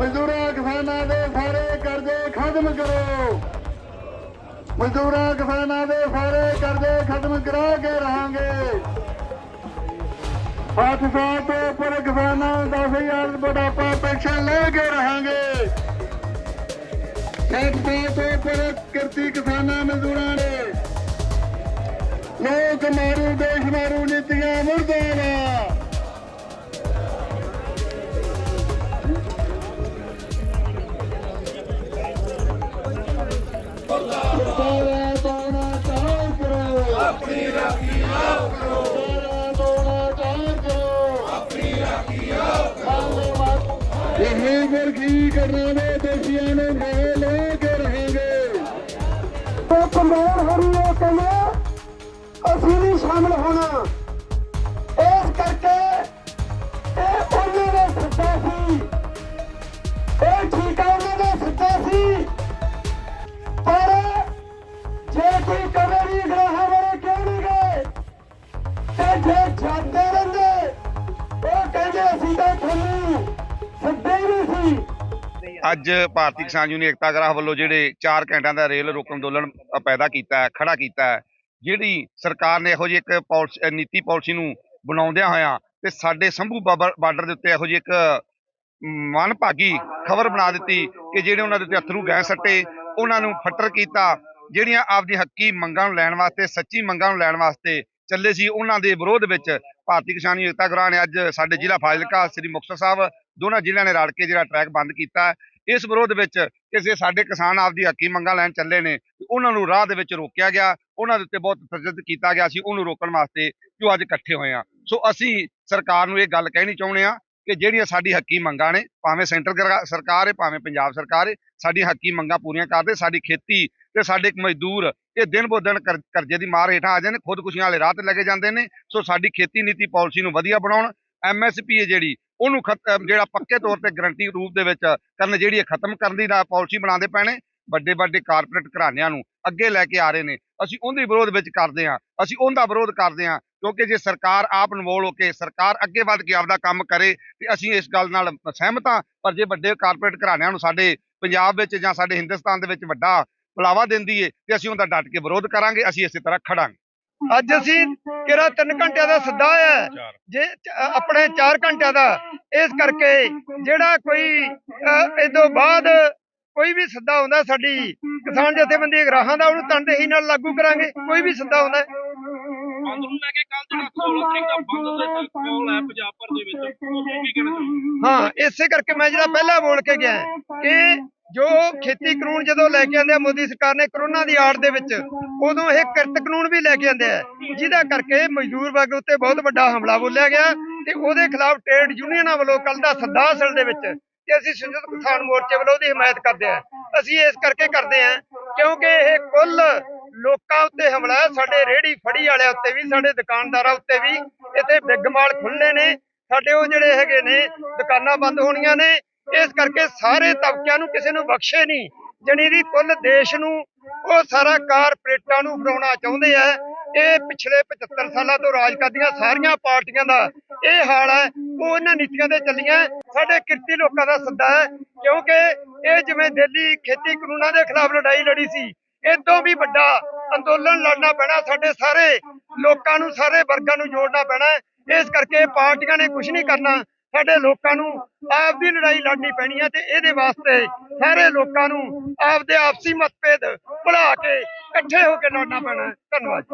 ਮਜ਼ਦੂਰਾਂ ਕਿਸਾਨਾਂ ਦੇ ਸਾਰੇ ਕਰਜ਼ੇ ਖਤਮ ਕਰੋ। ਮਜ਼ਦੂਰਾਂ ਕਿਸਾਨਾਂ ਦੇ ਸਾਰੇ ਕਰਜ਼ੇ ਖਤਮ ਕਰਾ ਕੇ ਰਹਾਂਗੇ। ਅੱਠ ਸਾਲ ਤੋਂ ਉੱਪਰ ਕਿਸਾਨਾਂ ਨੂੰ 10000 ਬੁਢਾਪਾ ਪੈਨਸ਼ਨ ਲੈ ਕੇ ਰਹਾਂਗੇ। ਸੱਤ ਸਾਲ ਤੋਂ ਉੱਪਰ ਕਿਰਤੀ ਕਿਸਾਨਾਂ ਮਜ਼ਦੂਰਾਂ ਨੇ। ਲੋਕ ਮਾਰੂ, ਦੇਸ਼ ਮਾਰੂ ਨੀਤੀਆਂ ਮੁਰਦਾਬਾਦ। ਆਪਣੀ ਰਾਖੀ ਆਪ ਕਰੋ ਸਾਰਾ ਤੋਣਾ ਚਾਰ ਕਰੋ ਆਪਣੀ ਰਾਖੀ ਆਪ ਕਰੋ ਇਹ ਵਰਗੀ ਕਰਨਾ ਦੇ ਦੇਸ਼ੀਆਂ ਨੂੰ ਨਾਲ ਲੈ ਕੇ ਰਹਾਂਗੇ। ਉਹ ਕਮਜ਼ੋਰ ਹੋ ਕਹਿੰਦੇ ਅਸੀਂ ਵੀ ਸ਼ਾਮਲ ਹੋਣਾ। ਅੱਜ ਭਾਰਤੀ ਕਿਸਾਨ ਯੂਨੀਅਨ ਏਕਤਾ ਗਰਾਹ ਵੱਲੋਂ ਜਿਹੜੇ 4 ਘੰਟਿਆਂ ਦਾ ਰੇਲ ਰੋਕਣ ਅੰਦੋਲਨ ਪੈਦਾ ਕੀਤਾ ਹੈ, ਖੜਾ ਕੀਤਾ ਹੈ, ਜਿਹੜੀ ਸਰਕਾਰ ਨੇ ਇਹੋ ਜਿਹੀ ਇੱਕ ਪਾਲਿਸੀ ਨੀਤੀ ਪਾਲਿਸੀ ਨੂੰ ਬਣਾਉਂਦਿਆਂ ਹੋਇਆਂ ਤੇ ਸਾਡੇ ਸੰਭੂ ਬਾਬਰ- ਬਾਰਡਰ ਦੇ ਉੱਤੇ ਇਹੋ ਜਿਹੀ ਇੱਕ ਮਨਭਾਗੀ ਖਬਰ ਬਣਾ ਦਿੱਤੀ ਕਿ ਜਿਹੜੇ ਉਹਨਾਂ ਦੇ ਉੱਤੇ ਅਥਰੂ ਗੈਸ ਸੱਟੇ, ਉਹਨਾਂ ਨੂੰ ਫੱਟਰ ਕੀਤਾ, ਜਿਹੜੀਆਂ ਆਪਦੀ ਹੱਕੀ ਮੰਗਾਂ ਨੂੰ ਲੈਣ ਵਾਸਤੇ, ਸੱਚੀ ਮੰਗਾਂ ਨੂੰ ਲੈਣ ਵਾਸਤੇ ਚੱਲੇ ਸੀ, ਉਹਨਾਂ ਦੇ ਵਿਰੋਧ ਵਿੱਚ ਭਾਰਤੀ ਕਿਸਾਨ ਯੂਨੀਅਨ ਏਕਤਾ ਗਰਾਹ ਨੇ ਅੱਜ ਸਾਡੇ ਜ਼ਿਲ੍ਹਾ ਫਾਜ਼ਿਲਕਾ, ਸ੍ਰੀ ਮੁਕਤਸਰ ਸਾਹਿਬ, ਦੋਨਾਂ ਜ਼ਿਲ੍ਹਿਆਂ ਨੇ ਰਲ ਕੇ ਜਿਹੜਾ ਟਰੈਕ ਬੰਦ ਕੀਤਾ ਇਸ ਵਿਰੋਧ ਵਿੱਚ ਕਿਸੇ ਸਾਡੇ ਕਿਸਾਨ ਆਪਦੀ ਹੱਕੀ ਮੰਗਾਂ ਲੈਣ ਚੱਲੇ ਨੇ, ਉਹਨਾਂ ਨੂੰ ਰਾਹ ਦੇ ਵਿੱਚ ਰੋਕਿਆ ਗਿਆ, ਉਹਨਾਂ ਦੇ ਉੱਤੇ ਬਹੁਤ ਤਜਦ ਕੀਤਾ ਗਿਆ ਸੀ, ਉਹਨੂੰ ਰੋਕਣ ਵਾਸਤੇ ਜੋ ਅੱਜ ਇਕੱਠੇ ਹੋਏ ਆ ਸੋ ਅਸੀਂ ਸਰਕਾਰ ਨੂੰ ਇਹ ਗੱਲ ਕਹਿਣੀ ਚਾਹੁੰਦੇ ਆ ਕਿ ਜਿਹੜੀਆਂ ਸਾਡੀ ਹੱਕੀ ਮੰਗਾਂ ਨੇ, ਭਾਵੇਂ ਸੈਂਟਰ ਸਰਕਾਰ ਹੈ, ਭਾਵੇਂ ਪੰਜਾਬ ਸਰਕਾਰ ਹੈ, ਸਾਡੀ ਹੱਕੀ ਮੰਗਾਂ ਪੂਰੀਆਂ ਕਰਦੇ ਸਾਡੀ ਖੇਤੀ ਤੇ ਸਾਡੇ ਮਜ਼ਦੂਰ ਇਹ ਦਿਨ ਬੋ ਦਿਨ ਕਰ- ਕਰਜ਼ੇ ਦੀ ਮਾਰ ਹੇਠਾਂ ਆ ਜਾਂਦੇ ਨੇ, ਖੁਦਕੁਸ਼ੀਆਂ ਵਾਲੇ ਰਾਹ ਤੇ ਲੱਗੇ ਜਾਂਦੇ ਨੇ। ਸੋ ਸਾਡੀ ਖੇਤੀ ਨੀਤੀ ਪਾਲਿਸੀ ਨੂੰ ਵਧੀਆ ਬਣਾਉਣ ਐਮਐਸਪੀ ਹੈ ਜਿਹੜੀ ਉਹਨੂੰ ਖਤ- ਜਿਹੜਾ ਪੱਕੇ ਤੌਰ ਤੇ ਗਰੰਟੀ ਰੂਪ ਦੇ ਵਿੱਚ ਕਰਨ ਜਿਹੜੀ ਹੈ ਖਤਮ ਕਰਨ ਦੀ ਨਾ ਪਾਲਿਸੀ ਬਣਾਉਂਦੇ ਪੈਣੇ, ਵੱਡੇ ਵੱਡੇ ਕਾਰਪੋਰੇਟ ਘਰਾਣਿਆਂ ਨੂੰ ਅੱਗੇ ਲੈ ਕੇ ਆ ਰਹੇ ਨੇ। ਅਸੀਂ ਉਹਦੇ ਵਿਰੋਧ ਵਿੱਚ ਕਰਦੇ ਹਾਂ। ਅਸੀਂ ਉਹਦਾ ਵਿਰੋਧ ਕਰਦੇ ਹਾਂ, ਕਿਉਂਕਿ ਜੇ ਸਰਕਾਰ ਆਪ ਇਨਵੋਲ ਹੋ ਕੇ ਸਰਕਾਰ ਅੱਗੇ ਵੱਧ ਕੇ ਆਪਦਾ ਕੰਮ ਕਰੇ ਤੇ ਅਸੀਂ ਇਸ ਗੱਲ ਨਾਲ ਸਹਿਮਤ ਹਾਂ, ਪਰ ਜੇ ਵੱਡੇ ਕਾਰਪੋਰੇਟ ਘਰਾਣਿਆਂ ਨੂੰ ਸਾਡੇ ਪੰਜਾਬ ਵਿੱਚ ਜਾਂ ਸਾਡੇ ਹਿੰਦੁਸਤਾਨ ਦੇ ਵਿੱਚ ਵੱਡਾ ਬੁਲਾਵਾ ਦਿੰਦੀ ਏ ਤੇ ਅਸੀਂ ਉਹਦਾ ਡਟ ਕੇ ਵਿਰੋਧ ਕਰਾਂਗੇ, ਅਸੀਂ ਇਸੇ ਤਰ੍ਹਾਂ ਖੜਾਂਗੇ। ਅੱਜ ਅਸੀਂ ਕਿਹੜਾ 3 ਘੰਟਿਆਂ ਦਾ ਸੱਦਾ ਹੈ? ਜੇ ਆਪਣੇ 4 ਘੰਟਿਆਂ ਦਾ। ਇਸ ਕਰਕੇ ਜਿਹੜਾ ਕੋਈ ਤੋਂ ਬਾਅਦ ਕੋਈ ਵੀ ਸੱਦਾ ਆਉਂਦਾ ਸਾਡੀ ਕਿਸਾਨ ਜਥੇਬੰਦੀ ਗਰਾਹਾਂ ਦਾ ਉਹਨੂੰ ਤਨਦੇਹੀ ਨਾਲ ਲਾਗੂ ਕਰਾਂਗੇ। ਕੋਈ ਵੀ ਸੱਦਾ ਆਉਂਦਾ ਬੰਦ ਨੂੰ ਲੈ ਕੇ ਕੱਲ ਜਿਹੜਾ 16 ਤਰੀਕ ਦਾ ਬੰਦ ਦੇ ਕਾਲ ਹੈ ਪੰਜਾਬ ਭਰ ਦੇ ਵਿੱਚ। ਤੁਸੀਂ ਕੀ ਕਹਿਣਾ ਚਾਹੋਗੇ? ਹਾਂ ਇਸੇ ਕਰਕੇ ਮੈਂ ਜਿਹੜਾ ਪਹਿਲਾਂ ਬੋਲ ਕੇ ਗਿਆ ਕਿ ਜੋ ਖੇਤੀ ਕਾਨੂੰਨ ਜਦੋਂ ਲੈ ਕੇ ਆਂਦੇ ਆ ਮੋਦੀ ਸਰਕਾਰ ਨੇ ਕਰੋਨਾ ਦੀ ਆੜ ਦੇ ਵਿੱਚ ਉਦੋਂ ਇਹ ਕਿਰਤ ਕਾਨੂੰਨ ਵੀ ਲੈ ਕੇ ਆਂਦੇ ਆ। ਜਿਹਦਾ ਕਰਕੇ ਮਜ਼ਦੂਰ ਵਰਗ ਉੱਤੇ ਬਹੁਤ ਵੱਡਾ ਹਮਲਾ ਬੋਲਿਆ ਗਿਆ ਤੇ ਉਹਦੇ ਖਿਲਾਫ ਟ੍ਰੇਡ ਯੂਨੀਅਨਾਂ ਵੱਲੋਂ ਕੱਲ ਦਾ ਸੱਦਾ ਅਸਲ ਦੇ ਵਿੱਚ ਤੇ ਅਸੀਂ ਸੰਯੁਕਤ ਕਿਸਾਨ ਮੋਰਚੇ ਵੱਲੋਂ ਉਹਦੀ ਹਮਾਇਤ ਕਰਦੇ ਆ। ਅਸੀਂ ਇਸ ਕਰਕੇ ਕਰਦੇ ਆ ਕਿਉਂਕਿ ਇਹ ਕੁੱਲ ਲੋਕਾਂ ਉੱਤੇ ਹਮਲਾ ਹੈ ਸਾਡੇ ਰੇੜੀ ਫੜੀ ਵਾਲਿਆਂ ਉੱਤੇ ਵੀ ਸਾਡੇ ਦੁਕਾਨਦਾਰਾਂ ਉੱਤੇ ਵੀ ਇੱਥੇ ਬਿੱਗ ਮਾਲ ਖੁੱਲ੍ਹਣੇ ਨੇ ਸਾਡੇ ਉਹ ਜਿਹੜੇ ਹੈਗੇ ਨੇ ਦੁਕਾਨਾਂ ਬੰਦ ਹੋਣੀਆਂ ਨੇ ਇਸ ਕਰਕੇ ਸਾਰੇ ਤਬਕਿਆਂ ਨੂੰ ਕਿਸੇ ਨੂੰ ਬਖਸ਼ੇ ਨਹੀਂ, ਜਣੀ ਦੀ ਕੁੱਲ ਦੇਸ਼ ਨੂੰ, ਉਹ ਸਾਰਾ ਕਾਰਪੋਰੇਟਾਂ ਨੂੰ ਬਣਾਉਣਾ ਚਾਹੁੰਦੇ ਆ। ਇਹ ਪਿਛਲੇ 75 ਸਾਲਾਂ ਤੋਂ ਰਾਜ ਕਰਦੀਆਂ ਸਾਰੀਆਂ ਪਾਰਟੀਆਂ ਦਾ ਇਹ ਹਾਲ ਹੈ, ਉਹ ਇਹਨਾਂ ਨੀਤੀਆਂ ਤੇ ਚੱਲੀਆਂ। ਸਾਡੇ ਕਿਰਤੀ ਲੋਕਾਂ ਦਾ ਸੱਦਾ ਹੈ, ਕਿਉਂਕਿ ਇਹ ਜਿਵੇਂ ਦਿੱਲੀ ਖੇਤੀ ਕਾਨੂੰਨਾਂ ਦੇ ਖਿਲਾਫ ਲੜਾਈ ਲੜੀ ਸੀ ਇਦੋਂ ਵੀ ਵੱਡਾ ਅੰਦੋਲਨ ਲੜਨਾ ਪੈਣਾ, ਸਾਡੇ ਸਾਰੇ ਲੋਕਾਂ ਨੂੰ, ਸਾਰੇ ਵਰਗਾਂ ਨੂੰ ਜੋੜਨਾ ਪੈਣਾ। ਇਸ ਕਰਕੇ ਪਾਰਟੀਆਂ ਨੇ ਕੁਝ ਨਹੀਂ ਕਰਨਾ। ਸਾਡੇ ਲੋਕਾਂ ਨੂੰ ਆਪਦੀ ਲੜਾਈ ਲੜਨੀ ਪੈਣੀ ਹੈ ਤੇ ਇਹਦੇ ਵਾਸਤੇ ਸਾਰੇ ਲੋਕਾਂ ਨੂੰ ਆਪਦੇ ਆਪਸੀ ਮਤਭੇਦ ਭੁਲਾ ਕੇ ਇਕੱਠੇ ਹੋ ਕੇ ਲੜਨਾ ਪੈਣਾ ਧੰਨਵਾਦ।